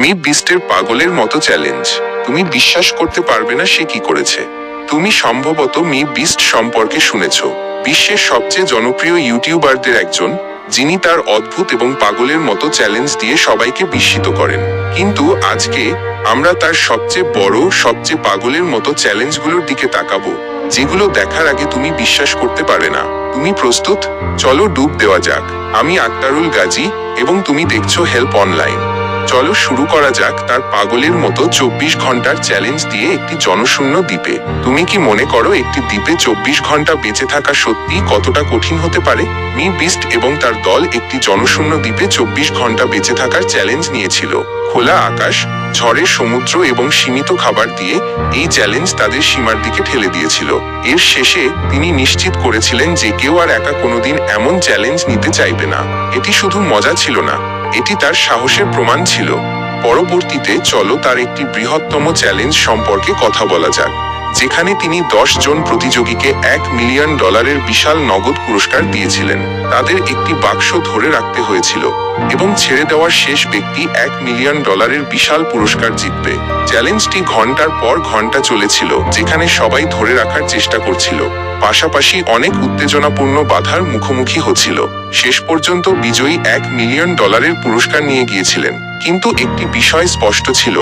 Me বিস্টের পাগলের মতো challenge. তুমি বিশ্বাস করতে পারবে না সে কি করেছে। তুমি সম্ভবত মি বিস্ট সম্পর্কে শুনেছ। বিশ্বের সবচেয়ে জনপ্রিয় ইউটিউবারদের একজন, যিনি তার অদ্ভুত এবং পাগলের মতো চ্যালেঞ্জ দিয়ে সবাইকে বিস্মিত করেন। কিন্তু আজকে আমরা তার সবচেয়ে বড়, সবচেয়ে পাগলের মতো চ্যালেঞ্জগুলোর দিকে তাকাবো, যেগুলো দেখার আগে তুমি বিশ্বাস করতে পারে না। তুমি প্রস্তুত? চলো ডুব দেওয়া যাক। আমি আক্তারুল গাজী এবং তুমি দেখছ হেল্প অনলাইন। চলো শুরু করা যাক তার পাগলের মতো চব্বিশ ঘণ্টার চ্যালেঞ্জ দিয়ে একটি জনশূন্য দ্বীপে। তুমি কি মনে করো একটি দ্বীপে চব্বিশ ঘণ্টা বেঁচে থাকা সত্যি কতটা কঠিন হতে পারে? মি বিস্ট এবং তার দল একটি জনশূন্য দ্বীপে চব্বিশ ঘণ্টা বেঁচে থাকার চ্যালেঞ্জ নিয়েছিল। খোলা আকাশ, ঝড়ের সমুদ্র এবং সীমিত খাবার দিয়ে এই চ্যালেঞ্জ তাদের সীমার দিকে ঠেলে দিয়েছিল। এর শেষে তিনি নিশ্চিত করেছিলেন যে কেউ আর একা কোনোদিন এমন চ্যালেঞ্জ নিতে চাইবে না। এটি শুধু মজা ছিল না এটি তার সাহসের প্রমাণ ছিল। পরবর্তীতে চলো তার একটি বৃহত্তম চ্যালেঞ্জ সম্পর্কে কথা বলা যাক। যেখানে তিনি দশ জন প্রতিযোগীকে এক মিলিয়ন ডলারের বিশাল নগদ পুরস্কার দিয়েছিলেন। তাদের একটি বাক্স ধরে রাখতে হয়েছিল এবং ছেড়ে দেওয়ার শেষ ব্যক্তি এক মিলিয়ন ডলারের বিশাল পুরস্কার জিতবে। চ্যালেঞ্জটি ঘণ্টার পর ঘণ্টা চলেছিল, যেখানে সবাই ধরে রাখার চেষ্টা করছিল। পাশাপাশি অনেক উত্তেজনাপূর্ণ বাধার মুখোমুখি হচ্ছিল। শেষ পর্যন্ত বিজয়ী এক মিলিয়ন ডলারের পুরস্কার নিয়ে গিয়েছিলেন। কিন্তু একটি বিষয় স্পষ্ট ছিল।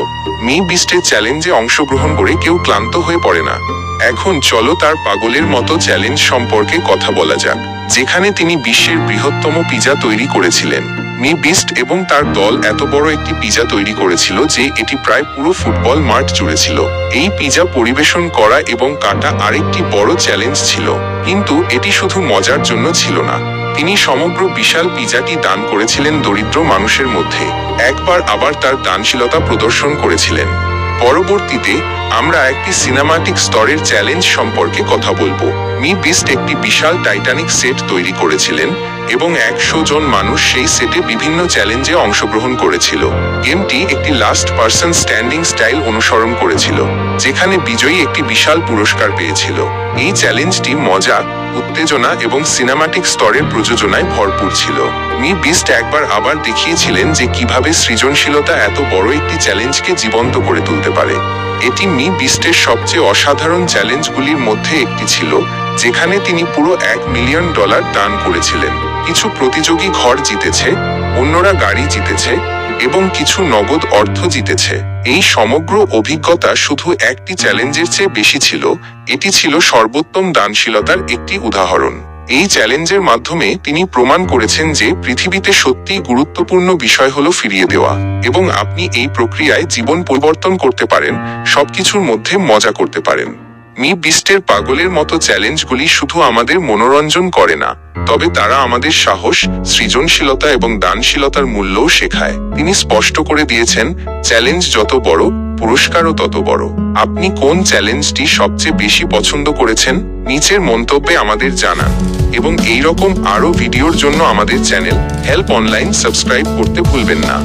মি বিস্টের চ্যালেঞ্জে অংশগ্রহণ করে কেউ ক্লান্ত হয়ে পড়ে না। এখন চলো তার পাগলের মতো চ্যালেঞ্জ সম্পর্কে কথা বলা যাক, যেখানে তিনি বিশ্বের বৃহত্তম পিজা তৈরি করেছিলেন। মি বিস্ট এবং তার দল এত বড় একটি পিজা তৈরি করেছিল যে এটি প্রায় পুরো ফুটবল মাঠ জুড়ে ছিল। এই পিজা পরিবেশন করা এবং কাটা আরেকটি বড় চ্যালেঞ্জ ছিল, কিন্তু এটি শুধু মজার জন্য ছিল না। তিনি সমগ্র বিশাল পিজাটি দান করেছিলেন দরিদ্র মানুষের মধ্যে। একবার আবার তার দানশীলতা প্রদর্শন করেছিলেন। পরবর্তীতে আমরা একটি সিনেমাটিক স্তরের চ্যালেঞ্জ সম্পর্কে কথা বলব। মি বিস্ট একটি বিশাল টাইটানিক সেট তৈরি করেছিলেন এবং একশো জন মানুষ সেই সেটে বিভিন্ন চ্যালেঞ্জে অংশগ্রহণ করেছিল। গেমটি একটি লাস্ট পার্সন স্ট্যান্ডিং স্টাইল অনুসরণ করেছিল, যেখানে বিজয়ী একটি বিশাল পুরস্কার পেয়েছিল। এই চ্যালেঞ্জটি মজা উত্তেজনা এবং সিনেমাটিক স্তরের প্রযোজনায় ভরপুর ছিল। মি বিস্ট একবার আবার দেখিয়েছিলেন যে কীভাবে সৃজনশীলতা এত বড় একটি চ্যালেঞ্জকে জীবন্ত করে তুলতে পারে। এটি মি বিস্টের সবচেয়ে অসাধারণ চ্যালেঞ্জগুলির মধ্যে একটি ছিল, যেখানে তিনি পুরো এক মিলিয়ন ডলার দান করেছিলেন। কিছু প্রতিযোগী ঘর জিতেছে, অন্যরা গাড়ি জিতেছে এবং কিছু নগদ অর্থ জিতেছে। এই সমগ্র অভিজ্ঞতা শুধু একটি চ্যালেঞ্জের চেয়ে বেশি ছিল। এটি ছিল সর্বোত্তম দানশীলতার একটি উদাহরণ। এই চ্যালেঞ্জের মাধ্যমে তিনি প্রমাণ করেছেন যে পৃথিবীতে সত্যিই গুরুত্বপূর্ণ বিষয় হল ফিরিয়ে দেওয়া এবং আপনি এই প্রক্রিয়ায় জীবন পরিবর্তন করতে পারেন, সবকিছুর মধ্যে মজা করতে পারেন। মি বিস্টের পাগলের মতো চ্যালেঞ্জগুলি শুধু আমাদের মনোরঞ্জন করে না, তবে তারা আমাদের সাহস, সৃজনশীলতা এবং দানশীলতার মূল্যও শেখায়। তিনি স্পষ্ট করে দিয়েছেন, চ্যালেঞ্জ যত বড়, পুরস্কারও তত বড়। আপনি কোন চ্যালেঞ্জটি সবচেয়ে বেশি পছন্দ করেছেন? নিচের মন্তব্যে আমাদের জানান। এবং এই রকম আরও ভিডিওর জন্য আমাদের চ্যানেল হেল্প অনলাইন সাবস্ক্রাইব করতে ভুলবেন না।